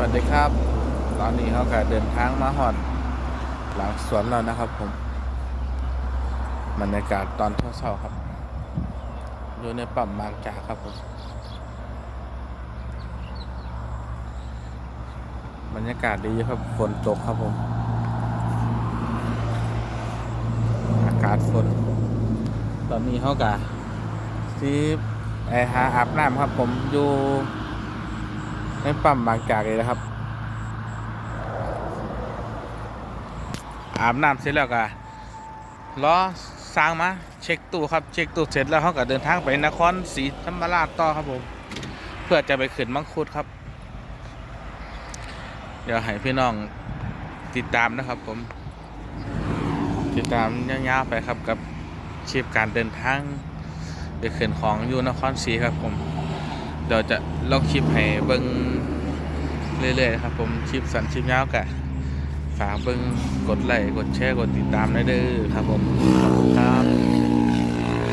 วัสดีครับ ตอนนี้เขาก็เดินทางมาหอด หลังสวนแล้วนะครับผมบรรยากาศตอนเช้าๆครับ อยู่ในปั๊มบางจากครับผมบรรยากาศดีครับฝนตกครับผม อากาศฝน ตอนนี้เขากะที่ไอหาอาบน้ำครับผมอยู่ ในปั๊มบางจากเลยนะครับ อาบน้ำเสร็จแล้วก็รอสร้างมาเช็คตู้ครับเช็คตู้เสร็จแล้วเขาก็เดินทางไปนครศรีธรรมราชต่อครับผม เพื่อจะไปขึ้นมังคุดครับ เดี๋ยวให้พี่น้องติดตามนะครับผม ติดตามยาวๆไปครับกับคลิปการเดินทางไปขึ้นของอยูนครศรีครับผม เดี๋ยวจะลองชิปให้เบิ้งเรื่อยๆนะครับ ผมชิปสันชิปยาวกะฝากเบิ้งกดไลค์กดแชร์กดติดตามได้เด้อครับผม